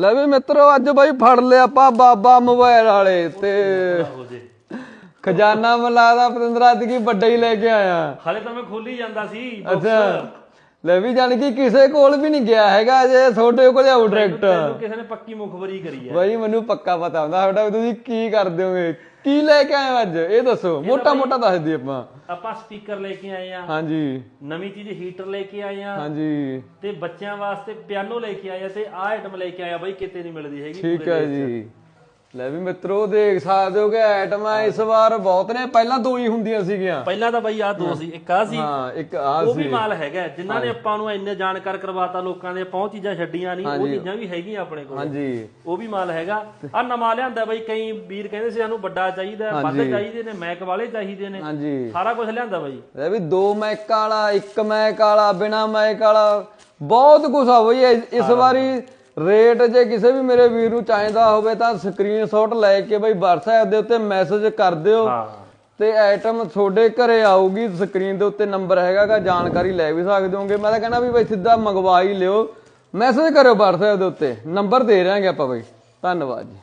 ਲੈ ਵੀ ਮਿੱਤਰੋ ਅੱਜ ਬਾਈ ਫੜ ਲਿਆ ਆਪਾਂ ਬਾਬਾ ਮੋਬਾਈਲ ਵਾਲੇ ਤੇ। ਖਜ਼ਾਨਾ ਮਲਾਦਾ ਪਤੰਦਰਾ ਦੀ ਕੀ ਵੱਡਾ ਹੀ ਲੈ ਕੇ ਆਇਆ। ਹਾਲੇ ਤਾਂ ਮੈਂ ਖੋਲੀ ਜਾਂਦਾ ਸੀ ਅੱਛਾ। ਲੈ ਵੀ ਜਾਣ ਕਿ ਕਿਸੇ ਕੋਲ ਵੀ ਨਹੀਂ ਗਿਆ ਹੈਗਾ ਜੇ ਤੁਹਾਡੇ ਕੋਲ ਆਉ ਡਾਇਰੈਕਟ ਕਿਸੇ ਨੇ ਪੱਕੀ ਮੁਖਬਰੀ ਕਰੀ ਹੈ। ਬਾਈ ਮੈਨੂੰ ਪੱਕਾ ਪਤਾ ਹੁੰਦਾ ਤੁਹਾਡਾ ਤੁਸੀਂ ਕੀ ਕਰਦੇ ਹੋਗੇ। ਕੀ ਲੈ ਕੇ ਆਏ ਹੋ ਅੱਜ? ਇਹ ਦੱਸੋ ਮੋਟਾ ਮੋਟਾ ਦੱਸ ਦਈਏ ਆਪਾਂ। ਆਪਾਂ ਸਪੀਕਰ ਲੈ ਕੇ ਆਏ ਆ। ਹਾਂਜੀ। ਨਵੀਂ ਚੀਜ਼ ਹੀਟਰ ਲੈ ਕੇ ਆਏ ਆ। ਹਾਂਜੀ। ਤੇ ਬੱਚਿਆਂ ਵਾਸਤੇ ਪਿਆਨੋ ਲੈ ਕੇ ਆਏ ਆ ਤੇ ਆਹ ਆਈਟਮ ਲੈ ਕੇ ਆਏ ਆ ਬਾਈ ਕਿਤੇ ਨਹੀਂ ਮਿਲਦੀ ਹੈਗੀ ਠੀਕ ਹੈ ਜੀ। ਲੈ ਵੀ ਮਿੱਤਰੋ ਦੇਖ ਸਕਦੇ ਹੋ ਕਿ ਆਈਟਮਾਂ ਇਸ ਵਾਰ ਬਹੁਤ ਨੇ। ਪਹਿਲਾਂ ਦੋ ਹੀ ਹੁੰਦੀਆਂ ਸੀਗੀਆਂ। ਪਹਿਲਾਂ ਤਾਂ ਬਾਈ ਆਹ ਦੋ ਸੀ ਇੱਕ ਆ ਸੀ ਹਾਂ ਇੱਕ ਆ ਉਹ ਵੀ ਸੀ। ਮਾਲ ਹੈਗਾ। ਜਿਨ੍ਹਾਂ ਨੇ ਆਪਾਂ ਨੂੰ ਇੰਨੇ ਜਾਣਕਾਰ ਕਰਵਾਤਾ ਲੋਕਾਂ ਦੇ ਪਹੁੰਚ ਚੀਜ਼ਾਂ ਛੱਡੀਆਂ ਨਹੀਂ ਉਹ ਚੀਜ਼ਾਂ ਵੀ ਹੈਗੀਆਂ ਆਪਣੇ ਕੋਲ। ਹਾਂਜੀ। ਉਹ ਵੀ ਮਾਲ ਹੈਗਾ। ਆ ਨਵਾਂ ਲਿਆਂਦਾ ਬਾਈ ਕਈ ਵੀਰ ਕਹਿੰਦੇ ਸੀ ਸਾਨੂੰ ਵੱਡਾ ਚਾਹੀਦਾ ਵੱਧ ਚਾਹੀਦੇ ਨੇ ਮੈਕ ਵਾਲੇ ਚਾਹੀਦੇ ਨੇ। ਹਾਂਜੀ। ਸਾਰਾ ਕੁਝ ਲਿਆਂਦਾ ਬਾਈ। ਲੈ ਵੀ ਦੋ ਮੈਕ ਵਾਲਾ ਇੱਕ ਮੈਕ ਵਾਲਾ ਬਿਨਾ ਮੈਕ ਵਾਲਾ ਬਹੁਤ ਕੁਝ ਆ ਬਈ ਇਸ ਵਾਰੀ ਰੇਟ ਜੇ ਕਿਸੇ ਵੀ ਮੇਰੇ ਵੀਰ ਨੂੰ ਚਾਹੀਦਾ ਹੋਵੇ ਤਾਂ ਸਕਰੀਨਸ਼ਾਟ ਲੈ ਕੇ ਬਈ WhatsApp ਦੇ ਉੱਤੇ ਮੈਸੇਜ ਕਰ ਦਿਓ। ਤੇ ਆਈਟਮ ਤੁਹਾਡੇ ਘਰੇ ਆਊਗੀ ਸਕਰੀਨ ਦੇ ਉੱਤੇ ਨੰਬਰ ਹੈਗਾਗਾ ਜਾਣਕਾਰੀ ਲੈ ਵੀ ਸਕਦੇ ਹੋਗੇ। ਮੈਂ ਤਾਂ ਕਹਿੰਦਾ ਵੀ ਬਈ ਸਿੱਧਾ ਮੰਗਵਾ ਹੀ ਲਿਓ। ਮੈਸੇਜ ਕਰਿਓ WhatsApp ਦੇ ਉੱਤੇ। ਨੰਬਰ ਦੇ ਰਾਂਗੇ ਆਪਾਂ ਬਈ। ਧੰਨਵਾਦ ਜੀ।